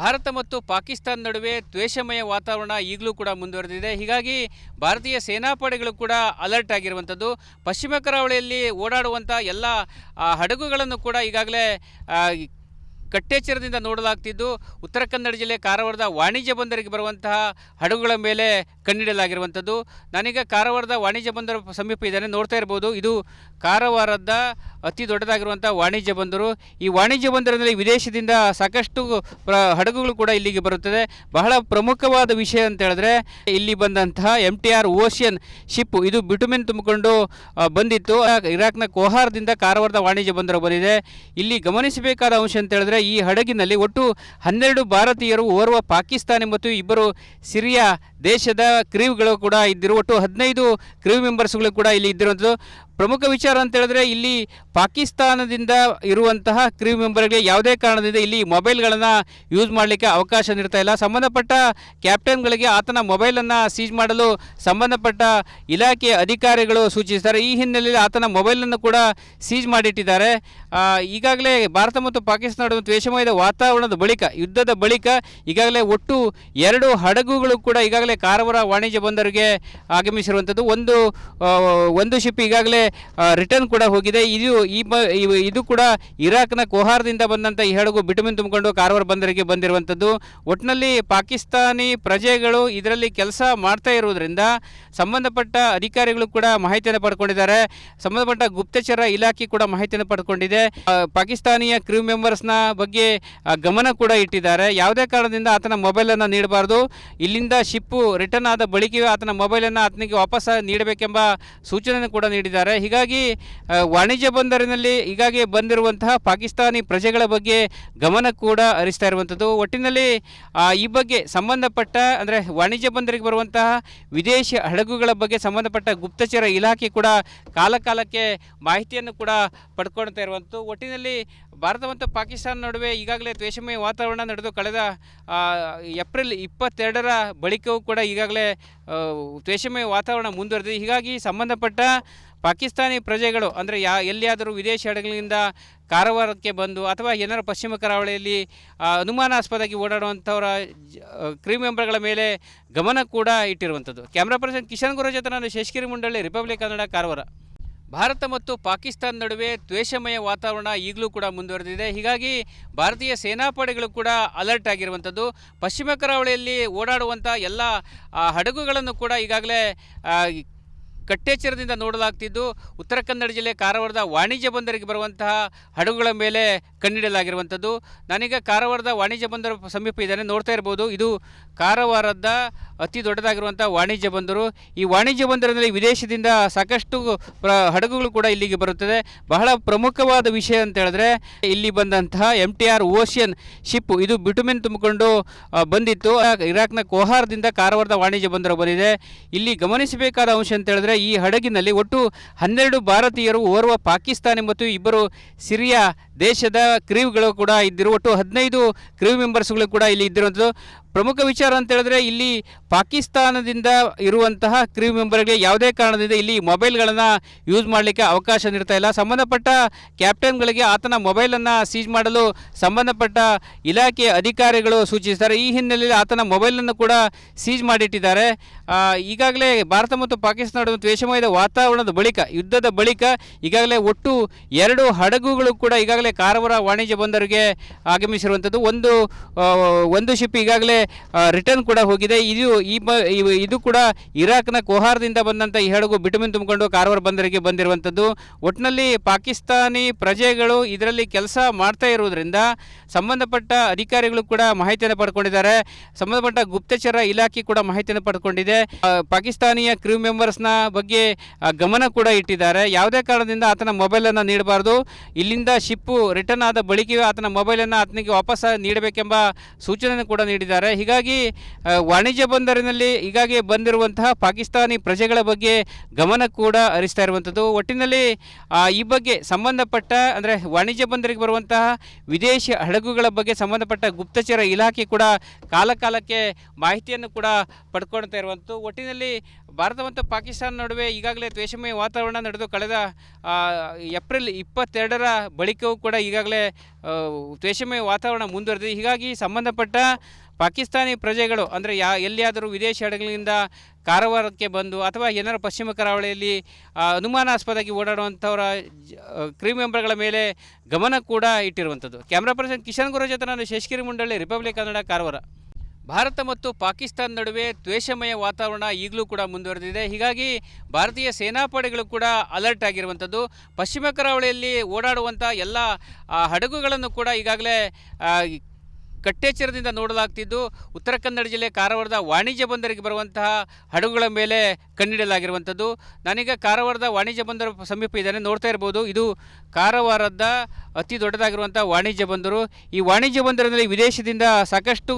ಭಾರತ ಮತ್ತು ಪಾಕಿಸ್ತಾನ ನಡುವೆ ದ್ವೇಷಮಯ ವಾತಾವರಣ ಈಗಲೂ ಕೂಡ ಮುಂದುವರೆದಿದೆ. ಹೀಗಾಗಿ ಭಾರತೀಯ ಸೇನಾಪಡೆಗಳು ಕೂಡ ಅಲರ್ಟ್ ಆಗಿರುವಂಥದ್ದು. ಪಶ್ಚಿಮ ಕರಾವಳಿಯಲ್ಲಿ ಓಡಾಡುವಂಥ ಎಲ್ಲ ಹಡಗುಗಳನ್ನು ಕೂಡ ಈಗಾಗಲೇ ಕಟ್ಟೆಚ್ಚರದಿಂದ ನೋಡಲಾಗ್ತಿದ್ದು ಉತ್ತರ ಕನ್ನಡ ಜಿಲ್ಲೆ ಕಾರವಾರದ ವಾಣಿಜ್ಯ ಬಂದರಿಗೆ ಬರುವಂತಹ ಹಡಗುಗಳ ಮೇಲೆ ಕಣ್ಣಿಡಲಾಗಿರುವಂಥದ್ದು. ನಾನೀಗ ಕಾರವಾರದ ವಾಣಿಜ್ಯ ಬಂದರು ಸಮೀಪ ಇದ್ದಾನೆ ನೋಡ್ತಾ ಇರ್ಬೋದು. ಇದು ಕಾರವಾರದ ಅತಿ ದೊಡ್ಡದಾಗಿರುವಂಥ ವಾಣಿಜ್ಯ ಬಂದರು. ಈ ವಾಣಿಜ್ಯ ಬಂದರಿನಲ್ಲಿ ವಿದೇಶದಿಂದ ಸಾಕಷ್ಟು ಹಡಗುಗಳು ಕೂಡ ಇಲ್ಲಿಗೆ ಬರುತ್ತದೆ. ಬಹಳ ಪ್ರಮುಖವಾದ ವಿಷಯ ಅಂತ ಹೇಳಿದ್ರೆ ಇಲ್ಲಿ ಬಂದಂತಹ M T R ocean ship ಇದು ಬಿಟುಮೆನ್ ತುಂಬಿಕೊಂಡು ಬಂದಿತ್ತು. ಇರಾಕ್ನ ಕೋಹಾರದಿಂದ ಕಾರವಾರದ ವಾಣಿಜ್ಯ ಬಂದರು ಬಂದಿದೆ. ಇಲ್ಲಿ ಗಮನಿಸಬೇಕಾದ ಅಂಶ ಅಂತ ಹೇಳಿದ್ರೆ ಈ ಹಡಗಿನಲ್ಲಿ ಒಟ್ಟು ಹನ್ನೆರಡು ಭಾರತೀಯರು ಓರ್ವ ಪಾಕಿಸ್ತಾನಿ ಮತ್ತು ಇಬ್ಬರು ಸಿರಿಯಾ ದೇಶದ ಕ್ರೀವ್ಗಳು ಕೂಡ ಇದ್ದಿರು ಒಟ್ಟು ಹದಿನೈದು ಕ್ರೀವ್ ಮೆಂಬರ್ಸ್ಗಳು ಕೂಡ ಇಲ್ಲಿ ಇದ್ದಿರುವಂಥದ್ದು. ಪ್ರಮುಖ ವಿಚಾರ ಅಂತ ಹೇಳಿದ್ರೆ ಇಲ್ಲಿ ಪಾಕಿಸ್ತಾನದಿಂದ ಇರುವಂತಹ ಕ್ರೀಮ್ ಮೆಂಬರ್ಗಳಿಗೆ ಯಾವುದೇ ಕಾರಣದಿಂದ ಇಲ್ಲಿ ಮೊಬೈಲ್ಗಳನ್ನು ಯೂಸ್ ಮಾಡಲಿಕ್ಕೆ ಅವಕಾಶ ನೀಡ್ತಾ ಇಲ್ಲ. ಸಂಬಂಧಪಟ್ಟ ಕ್ಯಾಪ್ಟನ್ಗಳಿಗೆ ಆತನ ಮೊಬೈಲನ್ನು ಸೀಜ್ ಮಾಡಲು ಸಂಬಂಧಪಟ್ಟ ಇಲಾಖೆಯ ಅಧಿಕಾರಿಗಳು ಸೂಚಿಸಿದ್ದಾರೆ ಈ ಹಿನ್ನೆಲೆಯಲ್ಲಿ ಆತನ ಮೊಬೈಲನ್ನು ಕೂಡ ಸೀಜ್ ಮಾಡಿಟ್ಟಿದ್ದಾರೆ. ಈಗಾಗಲೇ ಭಾರತ ಮತ್ತು ಪಾಕಿಸ್ತಾನ ನಡುವೆ ದ್ವೇಷಮಯದ ವಾತಾವರಣದ ಬಳಿಕ, ಯುದ್ಧದ ಬಳಿಕ ಈಗಾಗಲೇ ಒಟ್ಟು ಎರಡು ಹಡಗುಗಳು ಕೂಡ ಈಗಾಗಲೇ ಕಾರವಾರ ವಾಣಿಜ್ಯ ಬಂದರಿಗೆ ಆಗಮಿಸಿರುವಂಥದ್ದು ಒಂದು ಒಂದು ಶಿಪ್ ಈಗಾಗಲೇ ರಿಟರ್ನ್ ಕೂಡ ಹೋಗಿದೆ. ಇದು ಈ ಇದು ಕೂಡ ಇರಾಕ್ನ ಕೋಹಾರದಿಂದ ಬಂದಂಥ ಈ ಹಡಗು ಬಿಟುಮಿನ್ ತುಂಬಿಕೊಂಡು ಕಾರವಾರ ಬಂದರಿಗೆ ಬಂದಿರುವಂಥದ್ದು ಒಟ್ಟಿನಲ್ಲಿ ಪಾಕಿಸ್ತಾನಿ ಪ್ರಜೆಗಳು ಇದರಲ್ಲಿ ಕೆಲಸ ಮಾಡ್ತಾ ಇರುವುದರಿಂದ ಸಂಬಂಧಪಟ್ಟ ಅಧಿಕಾರಿಗಳು ಕೂಡ ಮಾಹಿತಿಯನ್ನು ಪಡ್ಕೊಂಡಿದ್ದಾರೆ. ಸಂಬಂಧಪಟ್ಟ ಗುಪ್ತಚರ ಇಲಾಖೆ ಕೂಡ ಮಾಹಿತಿಯನ್ನು ಪಡ್ಕೊಂಡಿದೆ. ಪಾಕಿಸ್ತಾನಿಯ ಕ್ರೂ ಮೆಂಬರ್ಸ್ನ ಬಗ್ಗೆ ಗಮನ ಕೂಡ ಇಟ್ಟಿದ್ದಾರೆ. ಯಾವುದೇ ಕಾರಣದಿಂದ ಆತನ ಮೊಬೈಲನ್ನು ನೀಡಬಾರ್ದು. ಇಲ್ಲಿಂದ ಶಿಪ್ಪು ರಿಟರ್ನ್ ಆದ ಬಳಿಕವೇ ಆತನ ಮೊಬೈಲನ್ನು ಆತನಿಗೆ ವಾಪಸ್ ನೀಡಬೇಕೆಂಬ ಸೂಚನೆಯನ್ನು ಕೂಡ ನೀಡಿದ್ದಾರೆ. ಹೀಗಾಗಿ ವಾಣಿಜ್ಯ ಬಂದರಿನಲ್ಲಿ ಹೀಗಾಗಿ ಬಂದಿರುವಂತಹ ಪಾಕಿಸ್ತಾನಿ ಪ್ರಜೆಗಳ ಬಗ್ಗೆ ಗಮನ ಕೂಡ ಹರಿಸ್ತಾ ಇರುವಂಥದ್ದು. ಒಟ್ಟಿನಲ್ಲಿ ಈ ಬಗ್ಗೆ ಸಂಬಂಧಪಟ್ಟ ಅಂದರೆ ವಾಣಿಜ್ಯ ಬಂದರಿಗೆ ಬರುವಂತಹ ವಿದೇಶಿ ಹಡಗುಗಳ ಬಗ್ಗೆ ಸಂಬಂಧಪಟ್ಟ ಗುಪ್ತಚರ ಇಲಾಖೆ ಕೂಡ ಕಾಲಕಾಲಕ್ಕೆ ಮಾಹಿತಿಯನ್ನು ಕೂಡ ಪಡ್ಕೊಳ್ತಾ ಇರುವಂಥದ್ದು. ಒಟ್ಟಿನಲ್ಲಿ ಭಾರತ ಮತ್ತು ಪಾಕಿಸ್ತಾನ ನಡುವೆ ಈಗಾಗಲೇ ದ್ವೇಷಮಯ ವಾತಾವರಣ ನಡೆದು ಕಳೆದ ಏಪ್ರಿಲ್ ಇಪ್ಪತ್ತೆರಡರ ಬಳಿಕವೂ ಕೂಡ ಈಗಾಗಲೇ ದ್ವೇಷಮಯ ವಾತಾವರಣ ಮುಂದುವರೆದಿದೆ. ಹೀಗಾಗಿ ಸಂಬಂಧಪಟ್ಟ ಪಾಕಿಸ್ತಾನಿ ಪ್ರಜೆಗಳು, ಅಂದರೆ ಯಾ, ಎಲ್ಲಿಯಾದರೂ ವಿದೇಶಿ ಹಡಗುಗಳಿಂದ ಕಾರವಾರಕ್ಕೆ ಬಂದು ಅಥವಾ ಏನಾರು ಪಶ್ಚಿಮ ಕರಾವಳಿಯಲ್ಲಿ ಅನುಮಾನಾಸ್ಪದವಾಗಿ ಓಡಾಡುವಂಥವರ ಕ್ರೀಮ್ ಮೆಂಬರ್ಗಳ ಮೇಲೆ ಗಮನ ಕೂಡ ಇಟ್ಟಿರುವಂಥದ್ದು. ಕ್ಯಾಮ್ರಾ ಪರ್ಸನ್ ಕಿಶನ್ ಗುರು ಜೊತೆ ನಾನು ಶೇಷಗಿರಿ ಮುಂಡಳ್ಳಿ, ರಿಪಬ್ಲಿಕ್ ಕನ್ನಡ ಕಾರವಾರ. ಭಾರತ ಮತ್ತು ಪಾಕಿಸ್ತಾನ ನಡುವೆ ದ್ವೇಷಮಯ ವಾತಾವರಣ ಈಗಲೂ ಕೂಡ ಮುಂದುವರೆದಿದೆ. ಹೀಗಾಗಿ ಭಾರತೀಯ ಸೇನಾಪಡೆಗಳು ಕೂಡ ಅಲರ್ಟ್ ಆಗಿರುವಂಥದ್ದು. ಪಶ್ಚಿಮ ಕರಾವಳಿಯಲ್ಲಿ ಓಡಾಡುವಂಥ ಎಲ್ಲ ಹಡಗುಗಳನ್ನು ಕೂಡ ಈಗಾಗಲೇ ಕಟ್ಟೆಚ್ಚರದಿಂದ ನೋಡಲಾಗ್ತಿದ್ದು ಉತ್ತರ ಕನ್ನಡ ಜಿಲ್ಲೆ ಕಾರವಾರದ ವಾಣಿಜ್ಯ ಬಂದರಿಗೆ ಬರುವಂತಹ ಹಡಗುಗಳ ಮೇಲೆ ಕಣ್ಣಿಡಲಾಗಿರುವಂಥದ್ದು. ನಾನೀಗ ಕಾರವಾರದ ವಾಣಿಜ್ಯ ಬಂದರು ಸಮೀಪ ಇದ್ದಾನೆ ನೋಡ್ತಾ ಇರ್ಬೋದು. ಇದು ಕಾರವಾರದ ಅತಿ ದೊಡ್ಡದಾಗಿರುವಂಥ ವಾಣಿಜ್ಯ ಬಂದರು. ಈ ವಾಣಿಜ್ಯ ಬಂದರಿನಲ್ಲಿ ವಿದೇಶದಿಂದ ಸಾಕಷ್ಟು ಪ್ರ ಹಡಗುಗಳು ಕೂಡ ಇಲ್ಲಿಗೆ ಬರುತ್ತದೆ. ಬಹಳ ಪ್ರಮುಖವಾದ ವಿಷಯ ಅಂತ ಹೇಳಿದ್ರೆ ಇಲ್ಲಿ ಬಂದಂತಹ M T R ocean ship ಇದು ಬಿಟುಮೆನ್ ತುಂಬಿಕೊಂಡು ಬಂದಿತ್ತು. ಇರಾಕ್ನ ಕೋಹಾರದಿಂದ ಕಾರವಾರದ ವಾಣಿಜ್ಯ ಬಂದರು, ಬಂದಿದೆ. ಇಲ್ಲಿ ಗಮನಿಸಬೇಕಾದ ಅಂಶ ಅಂತ ಹೇಳಿದ್ರೆ ಈ ಹಡಗಿನಲ್ಲಿ ಒಟ್ಟು ಹನ್ನೆರಡು ಭಾರತೀಯರು ಓರ್ವ ಪಾಕಿಸ್ತಾನಿ ಮತ್ತು ಇಬ್ಬರು ಸಿರಿಯಾ ದೇಶದ ಕ್ರೀವ್ಗಳು ಕೂಡ ಇದ್ದರು ಒಟ್ಟು ಹದಿನೈದು ಕ್ರೀವ್ ಮೆಂಬರ್ಸ್ಗಳು ಕೂಡ ಇಲ್ಲಿ ಇದ್ದಿರುವಂಥದ್ದು. ಪ್ರಮುಖ ವಿಚಾರ ಅಂತ ಹೇಳಿದ್ರೆ ಇಲ್ಲಿ ಪಾಕಿಸ್ತಾನದಿಂದ ಇರುವಂತಹ ಕ್ರೀಮ್ ಮೆಂಬರ್ಗೆ ಯಾವುದೇ ಕಾರಣದಿಂದ ಇಲ್ಲಿ ಮೊಬೈಲ್ಗಳನ್ನು ಯೂಸ್ ಮಾಡಲಿಕ್ಕೆ ಅವಕಾಶ ನೀಡ್ತಾ ಇಲ್ಲ. ಸಂಬಂಧಪಟ್ಟ ಕ್ಯಾಪ್ಟನ್ಗಳಿಗೆ ಆತನ ಮೊಬೈಲನ್ನು ಸೀಜ್ ಮಾಡಲು ಸಂಬಂಧಪಟ್ಟ ಇಲಾಖೆಯ ಅಧಿಕಾರಿಗಳು ಸೂಚಿಸಿದ್ದಾರೆ. ಈ ಹಿನ್ನೆಲೆಯಲ್ಲಿ ಆತನ ಮೊಬೈಲನ್ನು ಕೂಡ ಸೀಜ್ ಮಾಡಿಟ್ಟಿದ್ದಾರೆ. ಈಗಾಗಲೇ ಭಾರತ ಮತ್ತು ಪಾಕಿಸ್ತಾನ ದ್ವೇಷಮಯದ ವಾತಾವರಣದ ಬಳಿಕ, ಯುದ್ಧದ ಬಳಿಕ ಈಗಾಗಲೇ ಒಟ್ಟು ಎರಡು ಹಡಗುಗಳು ಕೂಡ ಈಗಾಗಲೇ ಕಾರವಾರ ವಾಣಿಜ್ಯ ಬಂದರಿಗೆ ಆಗಮಿಸಿರುವಂಥದ್ದು. ಒಂದು ಒಂದು ಶಿಪ್ ಈಗಾಗಲೇ ರಿಟರ್ನ್ ಕೂಡ ಹೋಗಿದೆ. ಇದು ಈ ಇದು ಕೂಡ ಇರಾಕ್ನ ಕೋಹಾರದಿಂದ ಬಂದಂಥ ಈ ಹಡಗು ಬಿಟುಮಿನ್ ತುಂಬಿಕೊಂಡು ಕಾರವಾರ ಬಂದರಿಗೆ ಬಂದಿರುವಂಥದ್ದು. ಒಟ್ಟಿನಲ್ಲಿ ಪಾಕಿಸ್ತಾನಿ ಪ್ರಜೆಗಳು ಇದರಲ್ಲಿ ಕೆಲಸ ಮಾಡ್ತಾ ಇರುವುದರಿಂದ ಸಂಬಂಧಪಟ್ಟ ಅಧಿಕಾರಿಗಳು ಕೂಡ ಮಾಹಿತಿಯನ್ನು ಪಡ್ಕೊಂಡಿದ್ದಾರೆ. ಸಂಬಂಧಪಟ್ಟ ಗುಪ್ತಚರ ಇಲಾಖೆ ಕೂಡ ಮಾಹಿತಿಯನ್ನು ಪಡ್ಕೊಂಡಿದೆ. ಪಾಕಿಸ್ತಾನಿಯ ಕ್ರೂ ಮೆಂಬರ್ಸ್ನ ಬಗ್ಗೆ ಗಮನ ಕೂಡ ಇಟ್ಟಿದ್ದಾರೆ. ಯಾವುದೇ ಕಾರಣದಿಂದ ಆತನ ಮೊಬೈಲನ್ನು ನೀಡಬಾರ್ದು. ಇಲ್ಲಿಂದ ಶಿಪ್ಪು ರಿಟರ್ನ್ ಆದ ಬಳಿಕವೇ ಆತನ ಮೊಬೈಲನ್ನು ಆತನಿಗೆ ವಾಪಸ್ ನೀಡಬೇಕೆಂಬ ಸೂಚನೆಯನ್ನು ಕೂಡ ನೀಡಿದ್ದಾರೆ. ಪಡ್ಕೊಂಡಿದ್ದಾರೆ ಹೀಗಾಗಿ ವಾಣಿಜ್ಯ ಬಂದರಿನಲ್ಲಿ ಹೀಗಾಗಿ ಬಂದಿರುವಂತಹ ಪಾಕಿಸ್ತಾನಿ ಪ್ರಜೆಗಳ ಬಗ್ಗೆ ಗಮನ ಕೂಡ ಹರಿಸ್ತಾ ಇರುವಂಥದ್ದು. ಒಟ್ಟಿನಲ್ಲಿ ಈ ಬಗ್ಗೆ ಸಂಬಂಧಪಟ್ಟ, ಅಂದರೆ ವಾಣಿಜ್ಯ ಬಂದರಿಗೆ ಬರುವಂತಹ ವಿದೇಶಿ ಹಡಗುಗಳ ಬಗ್ಗೆ ಸಂಬಂಧಪಟ್ಟ ಗುಪ್ತಚರ ಇಲಾಖೆ ಕೂಡ ಕಾಲಕಾಲಕ್ಕೆ ಮಾಹಿತಿಯನ್ನು ಕೂಡ ಪಡ್ಕೊಳ್ತಾ ಇರುವಂಥದ್ದು. ಒಟ್ಟಿನಲ್ಲಿ ಭಾರತ ಮತ್ತು ಪಾಕಿಸ್ತಾನ ನಡುವೆ ಈಗಾಗಲೇ ದ್ವೇಷಮಯ ವಾತಾವರಣ ನಡೆದು ಕಳೆದ ಏಪ್ರಿಲ್ ಇಪ್ಪತ್ತೆರಡರ ಬಳಿಕವೂ ಕೂಡ ಈಗಾಗಲೇ ದ್ವೇಷಮಯ ವಾತಾವರಣ ಮುಂದುವರೆದಿದೆ. ಹೀಗಾಗಿ ಸಂಬಂಧಪಟ್ಟ ಪಾಕಿಸ್ತಾನಿ ಪ್ರಜೆಗಳು, ಅಂದರೆ ಯಾ, ಎಲ್ಲಿಯಾದರೂ ವಿದೇಶಿ ಹಡಗುಗಳಿಂದ ಕಾರವಾರಕ್ಕೆ ಬಂದು ಅಥವಾ ಏನಾರ ಪಶ್ಚಿಮ ಕರಾವಳಿಯಲ್ಲಿ ಅನುಮಾನಾಸ್ಪದವಾಗಿ ಓಡಾಡುವಂಥವರ ಕ್ರೀ ಮೆಂಬರ್ಗಳ ಮೇಲೆ ಗಮನ ಕೂಡ ಇಟ್ಟಿರುವಂಥದ್ದು. ಕ್ಯಾಮ್ರಾ ಪರ್ಸನ್ ಕಿಶನ್ ಗುರು ಜೊತೆ ನಾನು ಶೇಷಗಿರಿ ಮುಂಡಳ್ಳಿ, ರಿಪಬ್ಲಿಕ್ ಕನ್ನಡ ಕಾರವಾರ. ಭಾರತ ಮತ್ತು ಪಾಕಿಸ್ತಾನ ನಡುವೆ ದ್ವೇಷಮಯ ವಾತಾವರಣ ಈಗಲೂ ಕೂಡ ಮುಂದುವರೆದಿದೆ. ಹೀಗಾಗಿ ಭಾರತೀಯ ಸೇನಾಪಡೆಗಳು ಕೂಡ ಅಲರ್ಟ್ ಆಗಿರುವಂಥದ್ದು. ಪಶ್ಚಿಮ ಕರಾವಳಿಯಲ್ಲಿ ಓಡಾಡುವಂಥ ಎಲ್ಲ ಹಡಗುಗಳನ್ನು ಕೂಡ ಈಗಾಗಲೇ ಕಟ್ಟೆಚ್ಚರದಿಂದ ನೋಡಲಾಗ್ತಿದ್ದು ಉತ್ತರ ಕನ್ನಡ ಜಿಲ್ಲೆ ಕಾರವಾರದ ವಾಣಿಜ್ಯ ಬಂದರಿಗೆ ಬರುವಂತಹ ಹಡಗುಗಳ ಮೇಲೆ ಕಣ್ಣಿಡಲಾಗಿರುವಂಥದ್ದು. ನಾನೀಗ ಕಾರವಾರದ ವಾಣಿಜ್ಯ ಬಂದರು ಸಮೀಪ ಇದ್ದಾನೆ ನೋಡ್ತಾ ಇರ್ಬೋದು. ಇದು ಕಾರವಾರದ ಅತಿ ದೊಡ್ಡದಾಗಿರುವಂಥ ವಾಣಿಜ್ಯ ಬಂದರು. ಈ ವಾಣಿಜ್ಯ ಬಂದರಿನಲ್ಲಿ ವಿದೇಶದಿಂದ ಸಾಕಷ್ಟು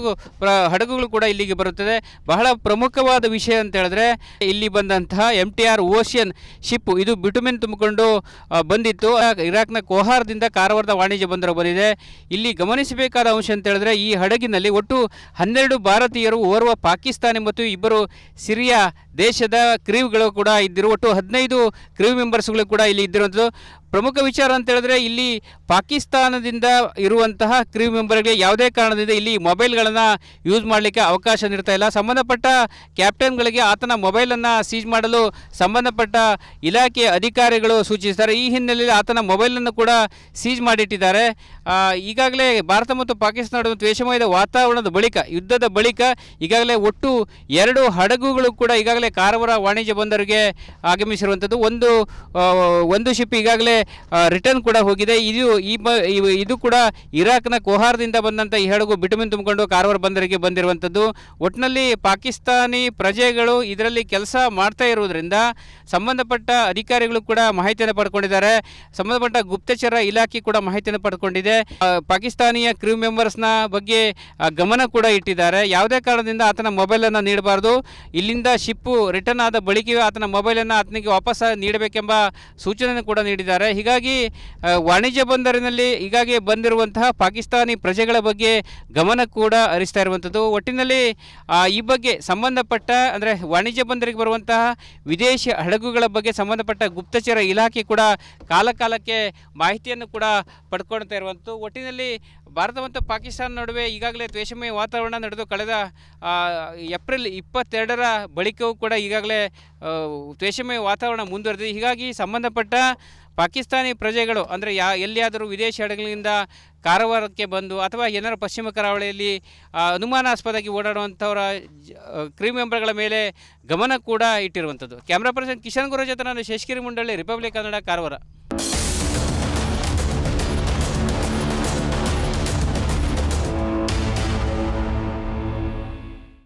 ಹಡಗುಗಳು ಕೂಡ ಇಲ್ಲಿಗೆ ಬರುತ್ತದೆ. ಬಹಳ ಪ್ರಮುಖವಾದ ವಿಷಯ ಅಂತ ಹೇಳಿದ್ರೆ ಇಲ್ಲಿ ಬಂದಂತಹ M T R ocean ship ಇದು ಬಿಟುಮಿನ್ ತುಂಬಿಕೊಂಡು ಬಂದಿತ್ತು. ಇರಾಕ್ನ ಕೋಹಾರದಿಂದ ಕಾರವಾರದ ವಾಣಿಜ್ಯ ಬಂದರು ಬಂದಿದೆ. ಇಲ್ಲಿ ಗಮನಿಸಬೇಕಾದ ಅಂಶ ಅಂತ ಹೇಳಿದ್ರೆ ಈ ಹಡಗಿನಲ್ಲಿ ಒಟ್ಟು ಹನ್ನೆರಡು ಭಾರತೀಯರು ಓರ್ವ ಪಾಕಿಸ್ತಾನಿ ಮತ್ತು ಇಬ್ಬರು ಸಿರಿಯಾ ದೇಶದ ಕ್ರೀವ್ಗಳು ಕೂಡ ಇದ್ದರು ಒಟ್ಟು ಹದಿನೈದು ಕ್ರೀವ್ ಮೆಂಬರ್ಸ್ಗಳು ಕೂಡ ಇಲ್ಲಿ ಇದ್ದಿರುವಂಥದ್ದು. ಪ್ರಮುಖ ವಿಚಾರ ಅಂತ ಹೇಳಿದ್ರೆ ಇಲ್ಲಿ ಪಾಕಿಸ್ತಾನದಿಂದ ಇರುವಂತಹ ಕ್ರೀವ್ ಮೆಂಬರ್ಗಳಿಗೆ ಯಾವುದೇ ಕಾರಣದಿಂದ ಇಲ್ಲಿ ಮೊಬೈಲ್ಗಳನ್ನು ಯೂಸ್ ಮಾಡಲಿಕ್ಕೆ ಅವಕಾಶ ನೀಡ್ತಾ ಇಲ್ಲ. ಸಂಬಂಧಪಟ್ಟ ಕ್ಯಾಪ್ಟನ್ಗಳಿಗೆ ಆತನ ಮೊಬೈಲನ್ನು ಸೀಜ್ ಮಾಡಲು ಸಂಬಂಧಪಟ್ಟ ಇಲಾಖೆಯ ಅಧಿಕಾರಿಗಳು ಸೂಚಿಸಿದ್ದಾರೆ. ಈ ಹಿನ್ನೆಲೆಯಲ್ಲಿ ಆತನ ಮೊಬೈಲನ್ನು ಕೂಡ ಸೀಜ್ ಮಾಡಿಟ್ಟಿದ್ದಾರೆ. ಈಗಾಗಲೇ ಭಾರತ ಮತ್ತು ಪಾಕಿಸ್ತಾನ ನಡುವೆ ದ್ವೇಷಮಯದ ವಾತಾವರಣದ ಬಳಿಕ, ಯುದ್ಧದ ಬಳಿಕ ಈಗಾಗಲೇ ಒಟ್ಟು ಎರಡು ಹಡಗುಗಳು ಕೂಡ ಈಗಾಗಲೇ ಕಾರವಾರ ವಾಣಿಜ್ಯ ಬಂದರಿಗೆ ಆಗಮಿಸಿರುವಂಥದ್ದು. ಒಂದು ಒಂದು ಶಿಪ್ ಈಗಾಗಲೇ ರಿಟರ್ನ್ ಕೂಡ ಹೋಗಿದೆ. ಇದು ಈ ಇದು ಕೂಡ ಇರಾಕ್ನ ಕೋಹಾರದಿಂದ ಬಂದಂಥ ಈ ಹಡಗು ಬಿಟಮಿನ್ ತುಂಬಿಕೊಂಡು ಕಾರವಾರ ಬಂದರಿಗೆ ಬಂದಿರುವಂಥದ್ದು ಒಟ್ಟಿನಲ್ಲಿ ಪಾಕಿಸ್ತಾನಿ ಪ್ರಜೆಗಳು ಇದರಲ್ಲಿ ಕೆಲಸ ಮಾಡ್ತಾ ಇರುವುದರಿಂದ ಸಂಬಂಧಪಟ್ಟ ಅಧಿಕಾರಿಗಳು ಕೂಡ ಮಾಹಿತಿಯನ್ನು ಪಡ್ಕೊಂಡಿದ್ದಾರೆ. ಸಂಬಂಧಪಟ್ಟ ಗುಪ್ತಚರ ಇಲಾಖೆ ಕೂಡ ಮಾಹಿತಿಯನ್ನು ಪಡ್ಕೊಂಡಿದೆ. ಪಾಕಿಸ್ತಾನಿಯ ಕ್ರೂ ಮೆಂಬರ್ಸ್ನ ಬಗ್ಗೆ ಗಮನ ಕೂಡ ಇಟ್ಟಿದ್ದಾರೆ. ಯಾವುದೇ ಕಾರಣದಿಂದ ಆತನ ಮೊಬೈಲನ್ನು ನೀಡಬಾರ್ದು. ಇಲ್ಲಿಂದ ಶಿಪ್ಪು ರಿಟರ್ನ್ ಆದ ಬಳಿಕವೇ ಆತನ ಮೊಬೈಲನ್ನು ಆತನಿಗೆ ವಾಪಸ್ ನೀಡಬೇಕೆಂಬ ಸೂಚನೆಯನ್ನು ಕೂಡ ನೀಡಿದ್ದಾರೆ. ಹೀಗಾಗಿ ವಾಣಿಜ್ಯ ಬಂದರಿನಲ್ಲಿ ಹೀಗಾಗಿ ಬಂದಿರುವಂತಹ ಪಾಕಿಸ್ತಾನಿ ಪ್ರಜೆಗಳ ಬಗ್ಗೆ ಗಮನ ಕೂಡ ಹರಿಸ್ತಾ ಇರುವಂಥದ್ದು. ಒಟ್ಟಿನಲ್ಲಿ ಈ ಬಗ್ಗೆ ಸಂಬಂಧಪಟ್ಟ, ಅಂದರೆ ವಾಣಿಜ್ಯ ಬಂದರಿಗೆ ಬರುವಂತಹ ವಿದೇಶಿ ಹಡಗುಗಳ ಬಗ್ಗೆ ಸಂಬಂಧಪಟ್ಟ ಗುಪ್ತಚರ ಇಲಾಖೆ ಕೂಡ ಕಾಲಕಾಲಕ್ಕೆ ಮಾಹಿತಿಯನ್ನು ಕೂಡ ಪಡ್ಕೊಳ್ತಾ ಇರುವಂಥದ್ದು. ಒಟ್ಟಿನಲ್ಲಿ ಭಾರತ ಮತ್ತು ಪಾಕಿಸ್ತಾನ ನಡುವೆ ಈಗಾಗಲೇ ದ್ವೇಷಮಯ ವಾತಾವರಣ ನಡೆದು ಕಳೆದ ಏಪ್ರಿಲ್ ಇಪ್ಪತ್ತೆರಡರ ಬಳಿಕವೂ ಕೂಡ ಈಗಾಗಲೇ ದ್ವೇಷಮಯ ವಾತಾವರಣ ಮುಂದುವರೆದಿದೆ. ಹೀಗಾಗಿ ಸಂಬಂಧಪಟ್ಟ ಪಾಕಿಸ್ತಾನಿ ಪ್ರಜೆಗಳು, ಅಂದರೆ ಯಾ, ಎಲ್ಲಿಯಾದರೂ ವಿದೇಶಿ ಹಡಗುಗಳಿಂದ ಕಾರವಾರಕ್ಕೆ ಬಂದು ಅಥವಾ ಏನಾರು ಪಶ್ಚಿಮ ಕರಾವಳಿಯಲ್ಲಿ ಅನುಮಾನಾಸ್ಪದಾಗಿ ಓಡಾಡುವಂಥವರ ಕ್ರೀ ಮೆಂಬರ್ಗಳ ಮೇಲೆ ಗಮನ ಕೂಡ ಇಟ್ಟಿರುವಂಥದ್ದು. ಕ್ಯಾಮ್ರಾ ಪರ್ಸನ್ ಕಿಶನ್ ಗುರು ಜೊತೆ ನಾನು ಶೇಷಗಿರಿ ಮುಂಡಳ್ಳಿ, ರಿಪಬ್ಲಿಕ್ ಕನ್ನಡ ಕಾರವಾರ.